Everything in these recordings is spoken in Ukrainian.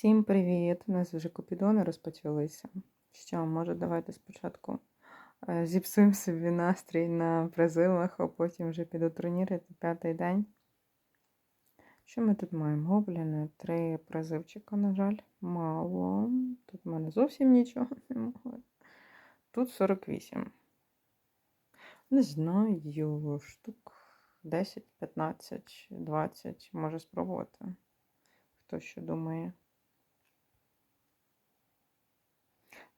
Всім привіт! У нас вже купідони розпочалися. Що, може, давайте спочатку е, зіпсуємо собі настрій на призивах, а потім вже піду турнірити п'ятий день. Що ми тут маємо? Гобліни, три призивчика, на жаль, мало. Тут в мене зовсім нічого немає. Тут 48. Не знаю, штук 10, 15, 20 може спробувати. Хто що думає.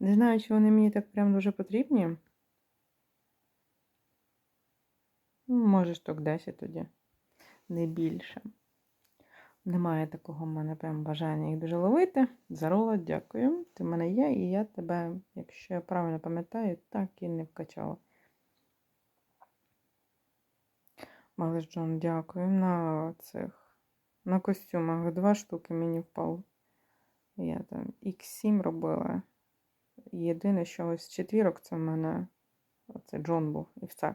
Не знаю, чи вони мені так прям дуже потрібні. Ну, Може, штук 10 тоді, не більше. Немає такого в мене прям бажання їх дуже ловити. Зарола, дякую. Ти в мене є, і я тебе, якщо я правильно пам'ятаю, так і не вкачала. Малиш Джон, дякую. На цих на костюмах два штуки мені впало. Я там X7 робила. Єдине, що ось четвірок це в мене оце Джон був і все.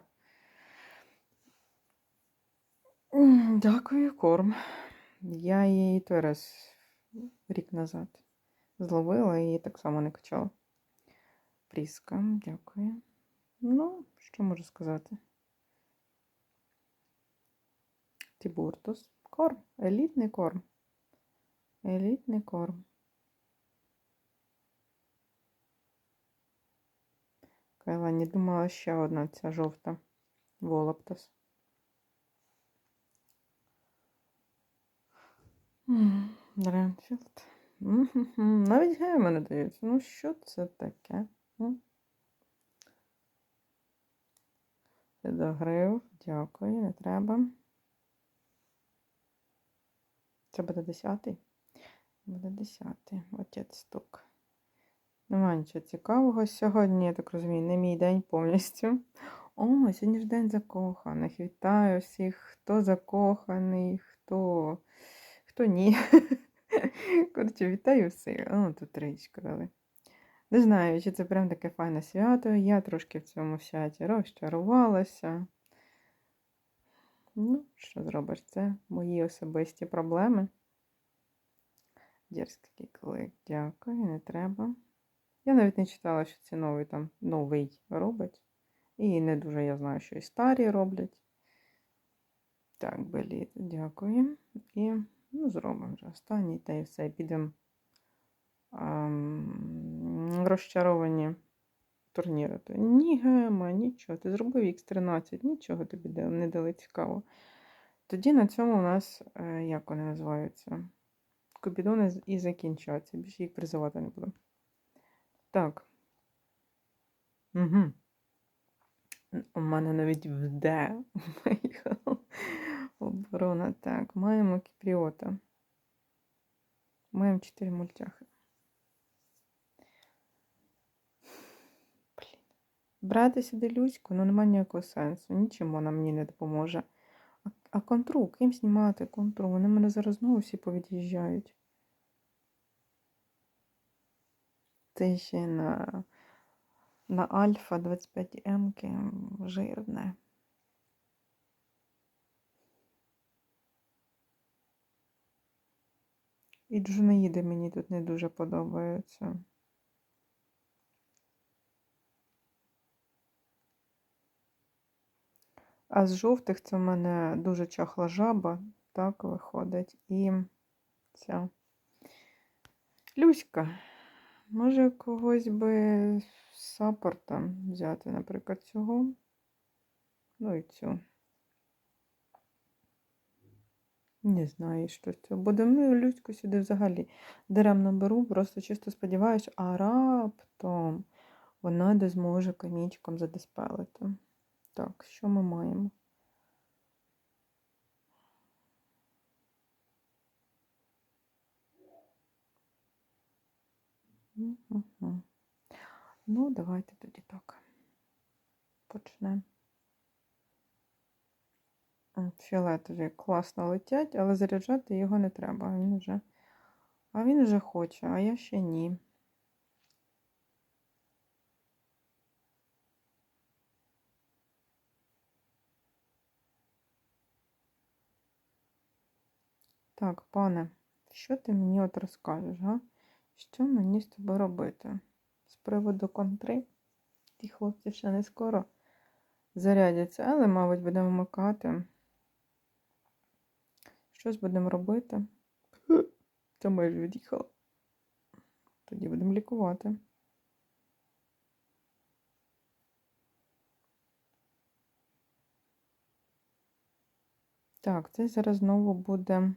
Дякую, корм. Я її той раз рік назад зловила і так само не качала. Пріска, дякую. Ну, що можу сказати? Тібуртус. Корм. Елітний корм. Елітний корм. Не думала ще одна ця жовта. Волоптас. Дренфілд. Навіть гейми не дають. Ну, що це таке? М? Підогрив. Дякую, не треба. Це буде десятий? Буде десятий. Отець стук. Нема нічого цікавого сьогодні, я так розумію, не мій день повністю. О, сьогодні ж день закоханих. Вітаю всіх, хто закоханий, хто хто ні. Коротше, вітаю всіх. О, тут тричку дали. Не знаю, чи це прям таке файне свято. Я трошки в цьому святі розчарувалася. Ну, що зробиш? Це мої особисті проблеми. Дерзкий клик, дякую, не треба. Я навіть не читала, що це новий там новий робить. І не дуже я знаю, що і старі роблять. Так, беліт, дякую. І ну, зробимо вже останній та і все. Підемо розчаровані турнірити. Ні, гема, нічого. Ти зробив X13, нічого тобі не дали цікаво. Тоді на цьому у нас, е, як вони називаються? Купідони і закінчаться. Більше їх призивати не буду. Так. Угу. У мене навіть в Д оборона. Так, маємо кіпріота. Маємо 4 мультяхи. Блін. Брати сюди Люську, ну немає ніякого сенсу. Нічим вона мені не допоможе. А, а контру, ким знімати контру? Вони мене зараз знову всі повід'їжджають. Ще на на Альфа 25 м жирне. І джунаїди мені тут не дуже подобаються. А з жовтих це в мене дуже чахла жаба, так виходить. І ця Люська. Може, когось би саппорта взяти, наприклад, цього. Ну і цю. Не знаю, що цього буде. Ну, людську сюди взагалі даремно беру, просто чисто сподіваюся, а раптом вона де зможе комічком задиспелити. Так, що ми маємо? Угу. Ну, давайте тоді так. Почнемо. Фіолетові класно летять, але заряджати його не треба. Він вже... А він вже хоче, а я ще ні. Так, пане Що ти мені от розкажеш, га? Що мені з тобою робити? З приводу контри? Ті хлопці ще не скоро зарядяться, але, мабуть, будемо вмикати. Щось будемо робити. Це майже від'їхала. Тоді будемо лікувати. Так, це зараз знову буде.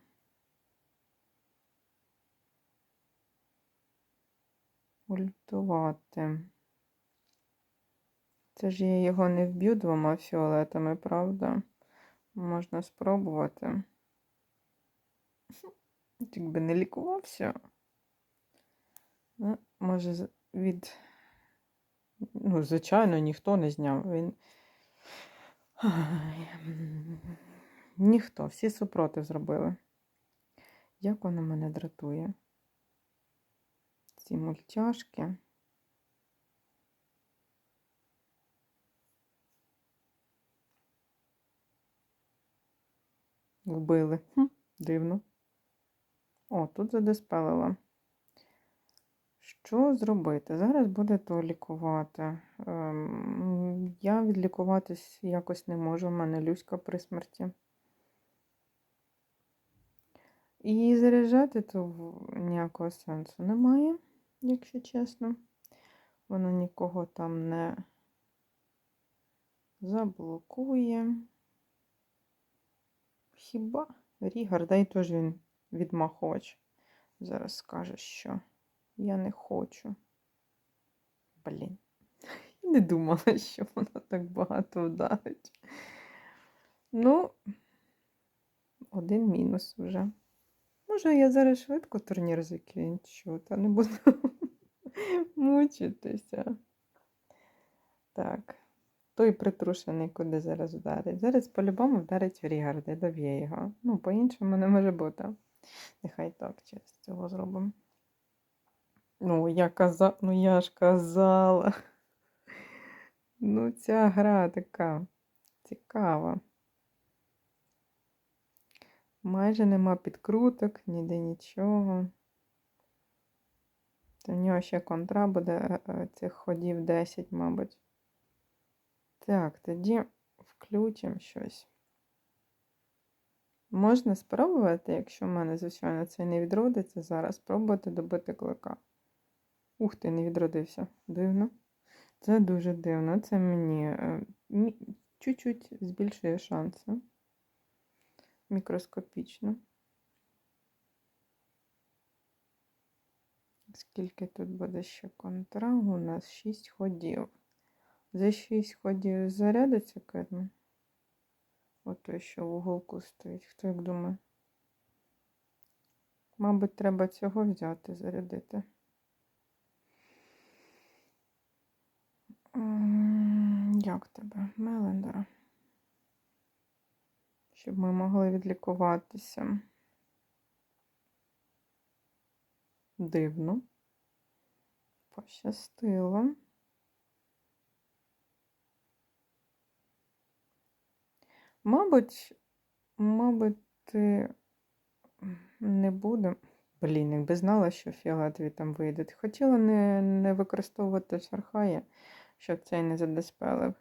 Ультувати. Це ж я його не вб'ю двома фіолетами, правда? Можна спробувати. Якби не лікувався. Ну, може, від. Ну, звичайно, ніхто не зняв. Він. Ніхто, всі супротив зробили. Як воно мене дратує? Ці мультяшки. Вбили. Хм, дивно. О, тут задиспелила. Що зробити? Зараз буде то лікувати. Ем, я відлікуватись якось не можу, в мене Люська при смерті. І заряджати то ніякого сенсу немає, якщо чесно. Воно нікого там не заблокує. Хіба Рігар, дай теж він відмахувач. Зараз скаже, що я не хочу. Блін. Не думала, що воно так багато вдарить. Ну, один мінус вже. Може, я зараз швидко турнір закінчу, та не буду мучитися. Так. Той притрушений куди зараз вдарить. Зараз по-любому вдарить в Рігарди, доб'є його. Ну, по-іншому не може бути. Нехай так через цього зробимо. Ну, я каза... ну я ж казала. Ну, ця гра така цікава. Майже нема підкруток, ніде нічого. То в нього ще контра буде е, е, цих ходів 10, мабуть. Так, тоді включимо щось. Можна спробувати, якщо в мене, звичайно, це не відродиться, зараз спробувати добити клика. Ух ти, не відродився. Дивно. Це дуже дивно. Це мені е, чуть-чуть збільшує шанси. Мікроскопічно. Скільки тут буде ще контра? У нас 6 ходів. За 6 ходів зарядиться кедми? Ото що в уголку стоїть. Хто як думає? Мабуть, треба цього взяти, зарядити. Як тебе? Мелендера? Щоб ми могли відлікуватися. Дивно. Пощастило. Мабуть, мабуть, ти не буде. Блін, якби знала, що фіолетові там вийдуть. Хотіла не, не використовувати шархая, щоб цей не задиспелив.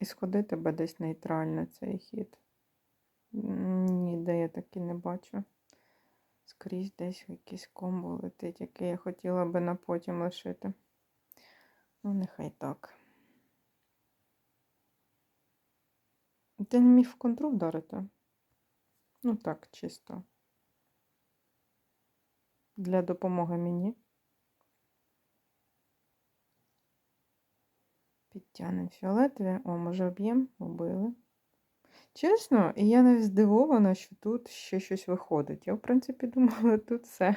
І сходити тебе десь нейтрально цей хід. Ніде я таки не бачу. Скрізь десь якийсь комбо летить, який я хотіла би на потім лишити. Ну, нехай так. Ти не міг в контру вдарити? Ну так, чисто. Для допомоги мені. Підтягнемо фіолетові. О, може об'єм? Убили. Чесно, і я навіть здивована, що тут ще щось виходить. Я, в принципі, думала, тут все.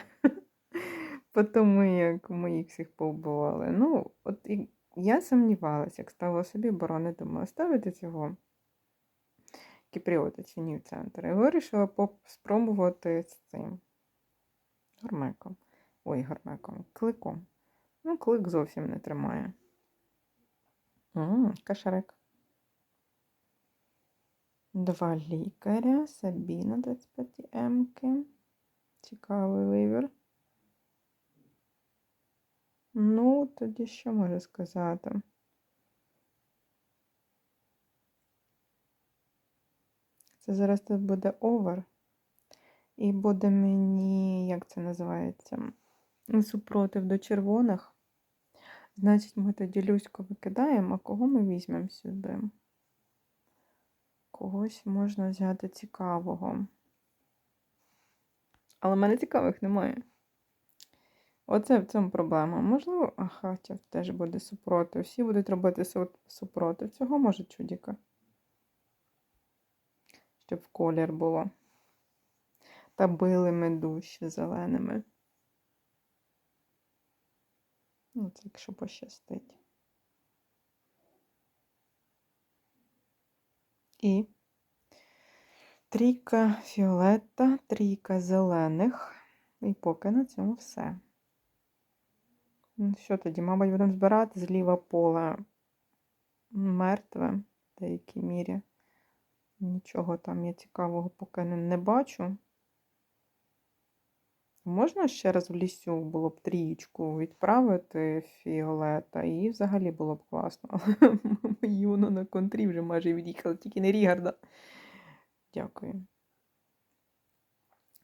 По тому, як моїх всіх повбивали. Ну, от і я сумнівалася, як ставила собі оборони, думала, ставити цього кіпріота чи ні в центр. І вирішила спробувати з цим гармеком. Ой, гармеком, кликом. Ну, клик зовсім не тримає. М. Два лікаря, Сабіна 25 М-ки. Цікавий вибір. Ну, тоді що можу сказати? Це зараз тут буде овер. І буде мені, як це називається? Супротив до червоних. Значить, ми тоді Люську викидаємо, а кого ми візьмемо сюди? Когось можна взяти цікавого. Але в мене цікавих немає. Оце в цьому проблема. Можливо, а Хатя теж буде супротив. Всі будуть робити су- супротив. Цього може чудіка. Щоб колір було. Та били ми дужче зеленими. Ну, це якщо пощастить. І трійка фіолета, трійка зелених. І поки на цьому все. Ну, Що тоді, мабуть, будемо збирати зліва поле мертве в деякій мірі. Нічого там я цікавого поки не, бачу. Можна ще раз в лісю було б трієчку відправити фіолета, і взагалі було б класно. Мої воно на контрі вже майже від'їхали, тільки не Рігарда. Дякую.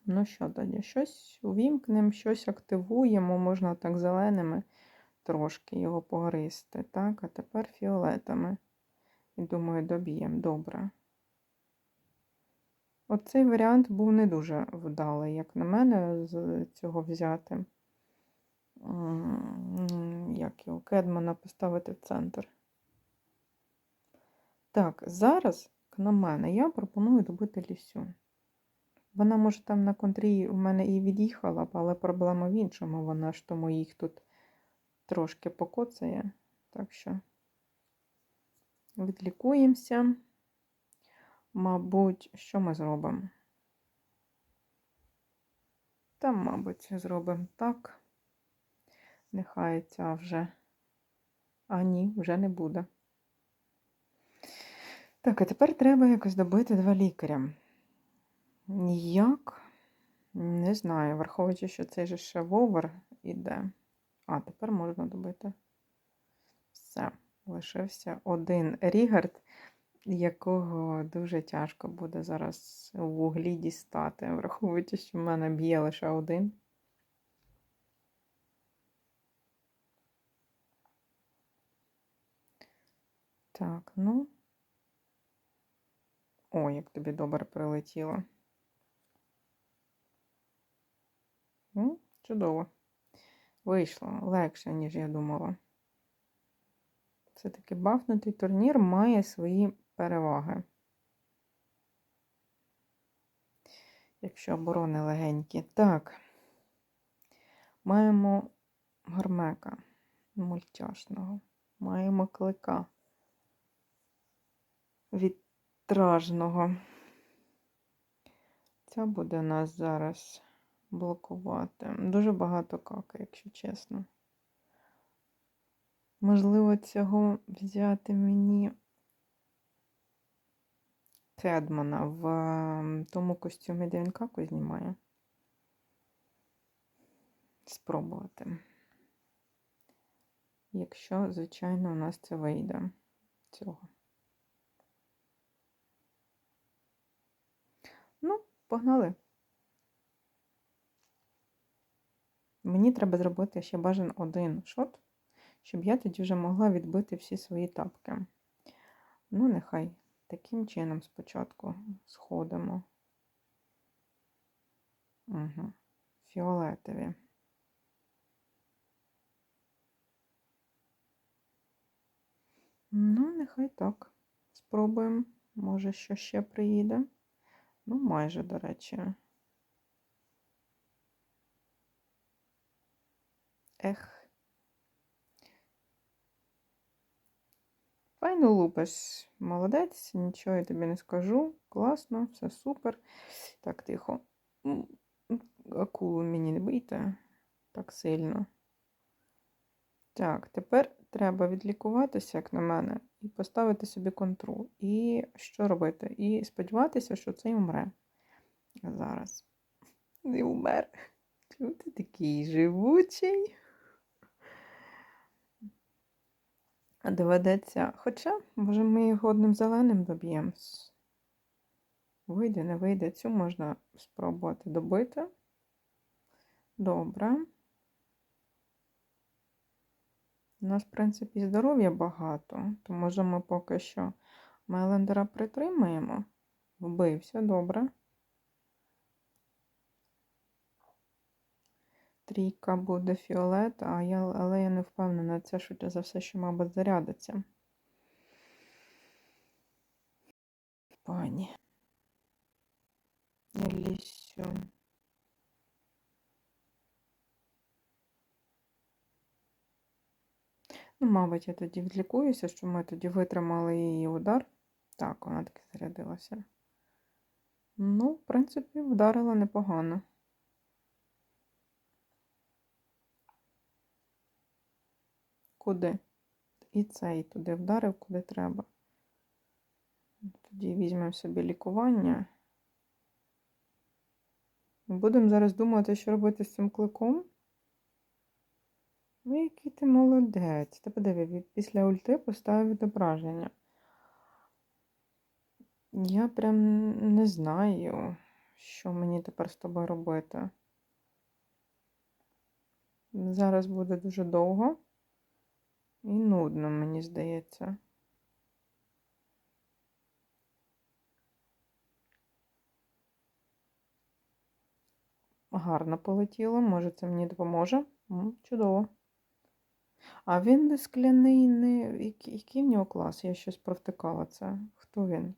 Ну що тоді? Щось увімкнемо, щось активуємо, можна так зеленими трошки його погризти. Так, а тепер фіолетами. І думаю, доб'ємо. Добре. Оцей варіант був не дуже вдалий, як на мене, з цього взяти. Як його Кедмана поставити в центр. Так, зараз, на мене, я пропоную добити лісю. Вона, може, там на контрі у мене і від'їхала, б, але проблема в іншому. Вона ж тому їх тут трошки покоцає. Так що відлікуємося. Мабуть, що ми зробимо? Та, мабуть, зробимо так. Нехай ця вже. А ні, вже не буде. Так, а тепер треба якось добити два лікаря. Ніяк, не знаю, враховуючи, що цей же ще вовер іде. А, тепер можна добити. Все, лишився один Рігард, якого дуже тяжко буде зараз у вуглі дістати, враховуючи, що в мене б'є лише один. Так, ну. О, як тобі добре прилетіло. М, Чудово. Вийшло легше, ніж я думала. Все-таки бафнутий турнір має свої переваги. Якщо оборони легенькі. Так. Маємо гармека мультяшного. Маємо клика вітражного. Ця буде нас зараз блокувати. Дуже багато каки, якщо чесно. Можливо, цього взяти мені Кедмана в тому костюмі, де він каку знімає. Спробувати. Якщо, звичайно, у нас це вийде цього. Ну, погнали. Мені треба зробити ще бажан один шот, щоб я тоді вже могла відбити всі свої тапки. Ну, нехай таким чином спочатку сходимо. Угу. Фіолетові. Ну, нехай так. Спробуємо. Може, що ще приїде. Ну, майже, до речі. Ех. Файно лупиш. Молодець, нічого я тобі не скажу. Класно, все супер. Так, тихо. Акулу мені не бийте так сильно. Так, тепер треба відлікуватися, як на мене, і поставити собі контру. І що робити? І сподіватися, що цей умре. Зараз. Не умер. Ти такий живучий? А Доведеться. Хоча, може, ми його одним зеленим доб'ємо. Вийде, не вийде. Цю можна спробувати добити. Добре. У нас, в принципі, здоров'я багато, то може ми поки що Мелендера притримаємо. Вбився, добре. Трійка буде фіолет, а я, але я не впевнена, це швидше за все, що, мабуть, зарядиться. Пані. Лісю. Ну, мабуть, я тоді відлікуюся, що ми тоді витримали її удар. Так, вона таки зарядилася. Ну, в принципі, вдарила непогано. Куди? І цей туди вдарив, куди треба. Тоді візьмемо собі лікування. Будемо зараз думати, що робити з цим кликом. Ну, який ти молодець. Ти подиви, після ульти поставив відображення. Я прям не знаю, що мені тепер з тобою робити. Зараз буде дуже довго і нудно, мені здається. Гарно полетіло, може це мені допоможе? Чудово. А він не скляний, не... який, в нього клас? Я щось провтикала це. Хто він?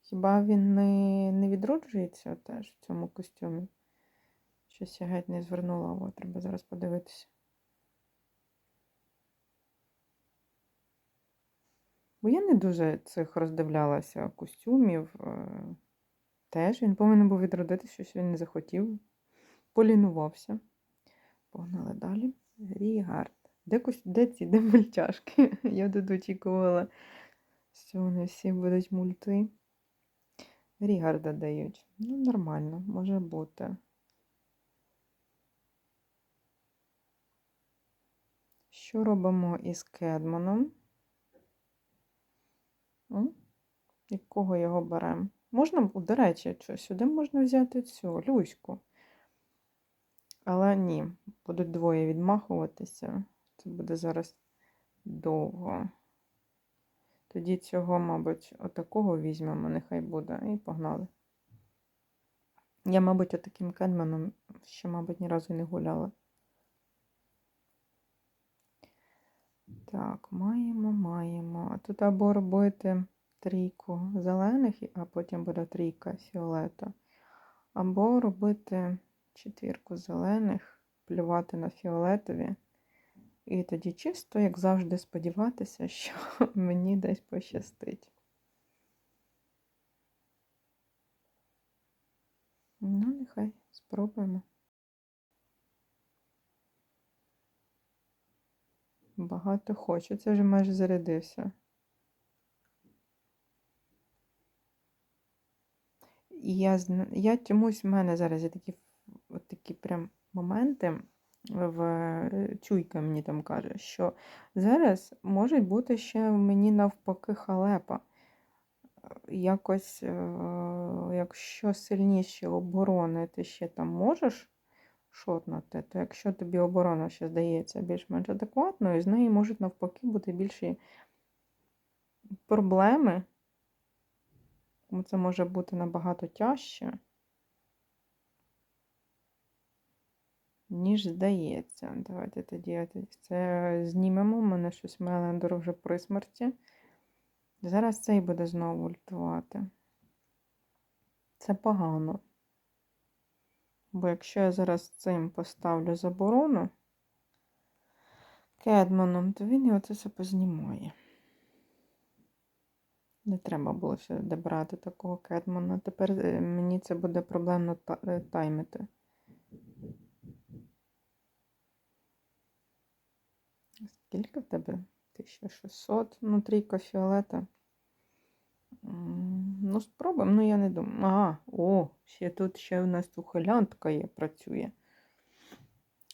Хіба він не, не відроджується теж в цьому костюмі? Щось я геть не звернула увагу, треба зараз подивитися. Бо я не дуже цих роздивлялася костюмів. е, Теж він повинен був відродити, щось він не захотів. Полінувався. Погнали далі. Рігард. Де, де ці, де мультяшки? Я тут очікувала, що вони всі будуть мульти. Рігарда дають. Ну, нормально, може бути. Що робимо із Кедманом? М? Якого його беремо? Можна, до речі, що сюди можна взяти цю Люську. Але ні, будуть двоє відмахуватися. Це буде зараз довго. Тоді цього, мабуть, отакого візьмемо, нехай буде, і погнали. Я, мабуть, отаким кедманом ще, мабуть, ні разу не гуляла. Так, маємо, маємо. А Тут або робити трійку зелених, а потім буде трійка фіолета. Або робити четвірку зелених, плювати на фіолетові. І тоді чисто, як завжди, сподіватися, що мені десь пощастить. Ну, нехай спробуємо. Багато хочу. Це вже майже зарядився. І я, я чомусь в мене зараз є такі, от такі прям моменти, в чуйка мені там каже, що зараз може бути ще мені навпаки халепа. Якось, е, якщо сильніші оборони ти ще там можеш шотнути, то якщо тобі оборона ще здається більш-менш адекватною, з неї можуть навпаки бути більші проблеми. Тому це може бути набагато тяжче, ніж здається. Давайте тоді це знімемо. У мене щось Мелендор вже при смерті. Зараз цей буде знову ультувати. Це погано. Бо якщо я зараз цим поставлю заборону кедманом, то він його це все познімає. Не треба було сюди брати такого кедмана. Тепер е, мені це буде проблемно е, таймити. Скільки в тебе 1600. Ну, трійка фіолета. Ну, спробуємо, ну я не думаю. Ага, о, ще тут ще у нас ухилянтка є, працює.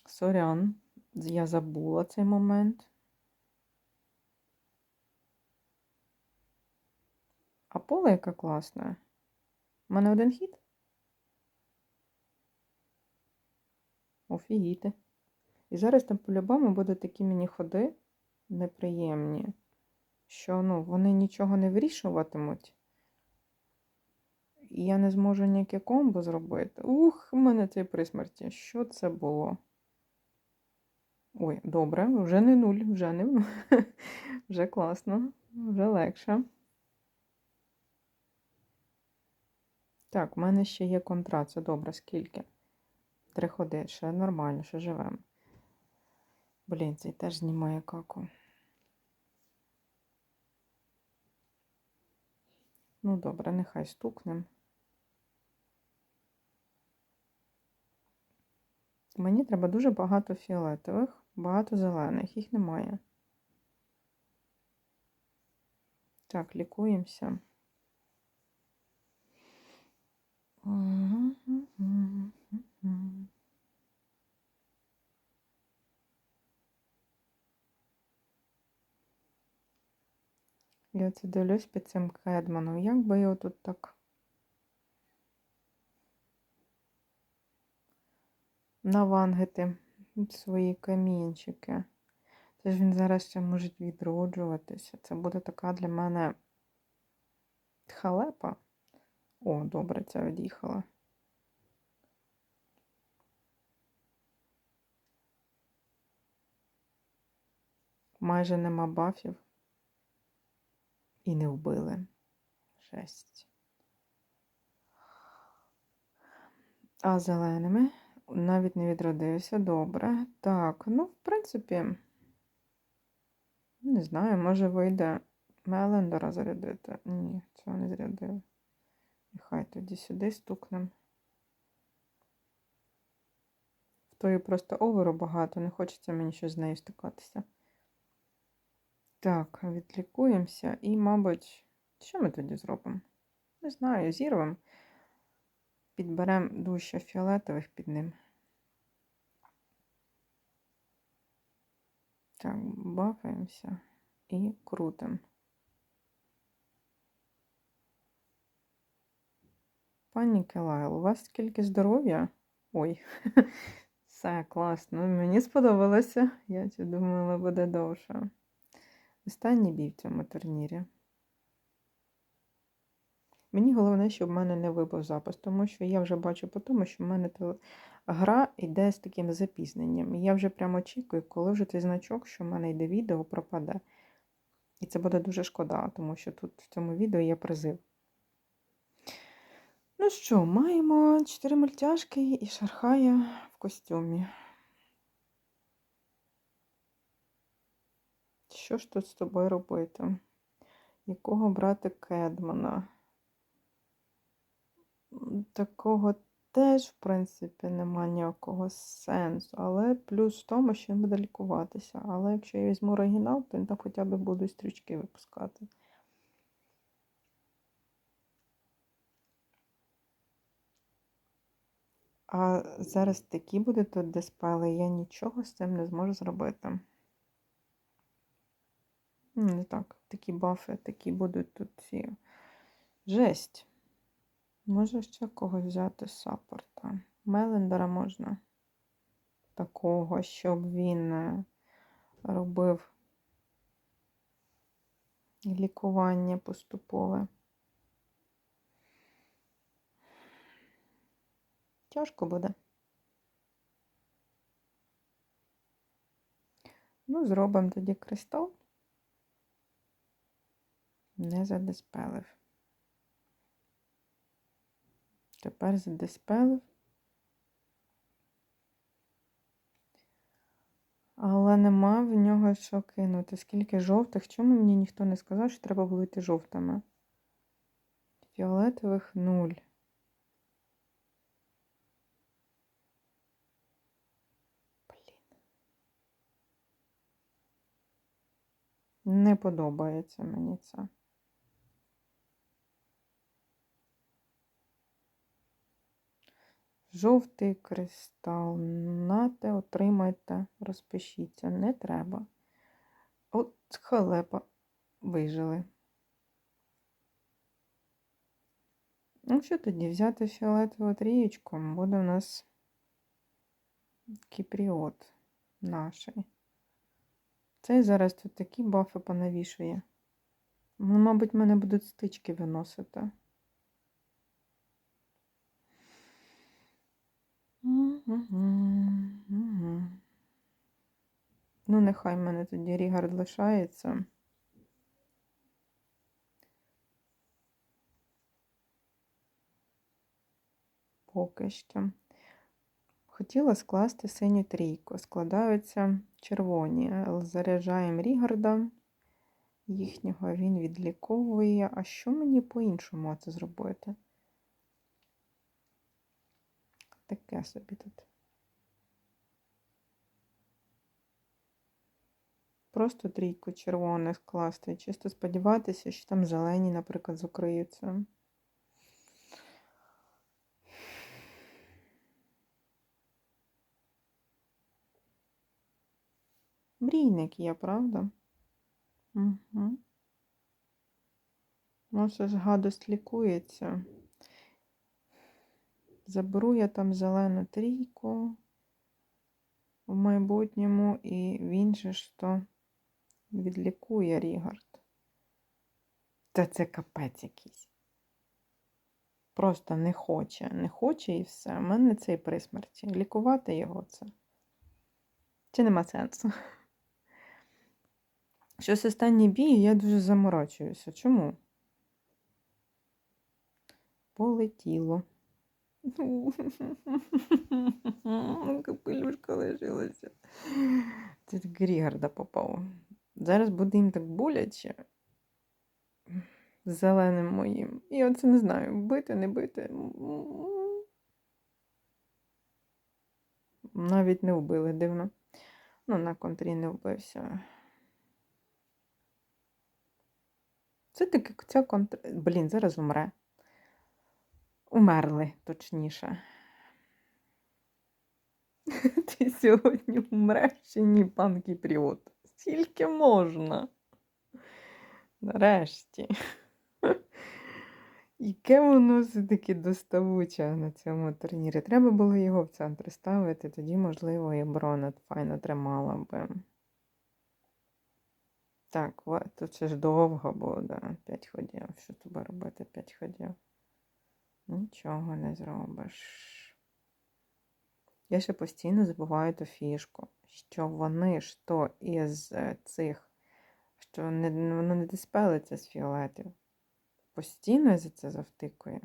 Сорян, я забула цей момент. А поле яке класне. У мене один хід. Офігіти. І зараз там по-любому будуть такі мені ходи неприємні, що ну, вони нічого не вирішуватимуть. І я не зможу ніяке комбо зробити. Ух, у мене цей при смерті. Що це було? Ой, добре, вже не нуль, вже не нуль. Вже класно, вже легше. Так, у мене ще є контра, це добре, скільки? Три ходи, ще нормально, ще живемо. Блін, цей теж знімає каку. Ну, добре, нехай стукнем. Мені треба дуже багато фіолетових, багато зелених, їх немає. Так, лікуємося. Я це дивлюсь під цим кедманом. Як би його тут так навангити свої камінчики. Це ж він зараз ще може відроджуватися. Це буде така для мене халепа. О, добре, ця від'їхала. Майже нема бафів. І не вбили. Жесть. А зеленими навіть не відродився. Добре. Так, ну, в принципі, не знаю, може вийде Мелендера зарядити. Ні, цього не зарядив. Нехай тоді сюди стукнем. В тої просто оверу багато, не хочеться мені щось з нею стикатися. Так, відлікуємося і, мабуть, що ми тоді зробимо? Не знаю, зірвемо. Підберемо дужче фіолетових під ним. Так, бафаємося і крутимо. Пані Келайл, у вас скільки здоров'я? Ой, все класно. Мені сподобалося. Я думала, буде довше. Останній бій в цьому турнірі. Мені головне, щоб в мене не вибув запис, тому що я вже бачу по тому, що в мене гра йде з таким запізненням. І я вже прямо очікую, коли вже цей значок, що в мене йде відео, пропаде. І це буде дуже шкода, тому що тут в цьому відео є призив. Ну що, маємо 4 мультяшки і шархая в костюмі. Що ж тут з тобою робити? Якого брати Кедмана? Такого теж, в принципі, немає ніякого сенсу. Але плюс в тому, що він буде лікуватися. Але якщо я візьму оригінал, то він там хоча б буду стрічки випускати. А зараз такі будуть тут диспели, я нічого з цим не зможу зробити. Не так, такі бафи, такі будуть тут ці. Жесть. Може ще когось взяти з саппорта. Мелендера можна. Такого, щоб він е, робив лікування поступове. Тяжко буде. Ну, зробимо тоді кристал. Не задиспелив. Тепер задиспелив. Але нема в нього що кинути. Скільки жовтих? Чому мені ніхто не сказав, що треба було йти жовтими? Фіолетових нуль. Не подобається мені це. Жовтий кристал. Нате, отримайте, розпишіться. Не треба. От халепа вижили. Ну, що тоді? Взяти фіолетову трієчку, буде у нас кіпріот наший. Цей зараз тут такі бафи понавішує. Ну, мабуть, мене будуть стички виносити. Мгм. Ну, нехай в мене тоді Рігард лишається. Поки що. Хотіла скласти синю трійку. Складаються червоні. Заряджаємо Рігарда. Їхнього він відліковує. А що мені по-іншому це зробити? Таке собі тут. Просто трійку червоних скласти. Чисто сподіватися, що там зелені, наприклад, закриються. Мрійник є, правда? Угу. Ну, це ж гадость лікується. Заберу я там зелену трійку в майбутньому, і він же ж то відлікує Рігард. Та це капець якийсь. Просто не хоче, не хоче і все. У мене цей при смерті. Лікувати його це. Чи нема сенсу? Щось останній бій, я дуже заморочуюся. Чому? Полетіло. Капелюшка лишилася. Це так Рігарда попав. Зараз буде їм так боляче. Зеленим моїм. І оце не знаю, бити, не бити. Навіть не вбили дивно. Ну, на контрі не вбився. Це таки ця контр... Блін, зараз умре. Умерли, точніше. Ти сьогодні умреш чи ні, пан Кіпріот? Скільки можна? Нарешті. Яке воно все-таки доставуче на цьому турнірі. Треба було його в центр ставити, тоді, можливо, і оборона файно тримала би. Так, тут ще ж довго буде. П'ять ходів. Що тобі робити п'ять ходів? Нічого не зробиш. Я ще постійно забуваю ту фішку, що вони ж то із е, цих, що не, воно не диспелиться з фіолетів. Постійно за це завтикує.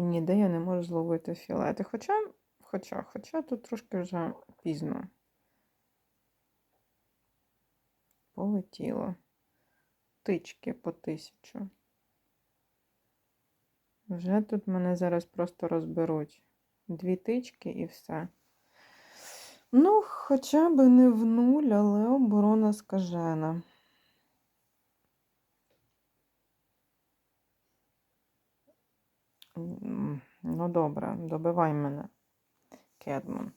І ніде я не можу зловити фіолети. Хоча, хоча, хоча тут трошки вже пізно. Полетіло. Тички по тисячу. Вже тут мене зараз просто розберуть. Дві тички і все. Ну, хоча б не в нуль, але оборона скажена. Ну, добре, добивай мене, Кедман.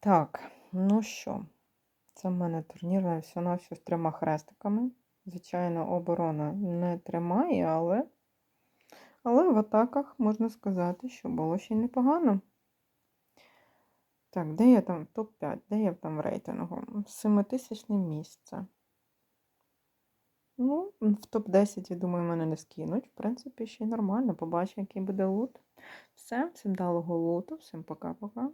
Так, ну що, це в мене турнір все на все з трьома хрестиками. Звичайно, оборона не тримає, але але в атаках можна сказати, що було ще й непогано. Так, де я там топ-5, де я там в рейтингу? Семитисячне місце. Ну, в топ-10, я думаю, мене не скинуть. В принципі, ще й нормально. Побачу, який буде лут. Все, всім далого луту, всім пока-пока.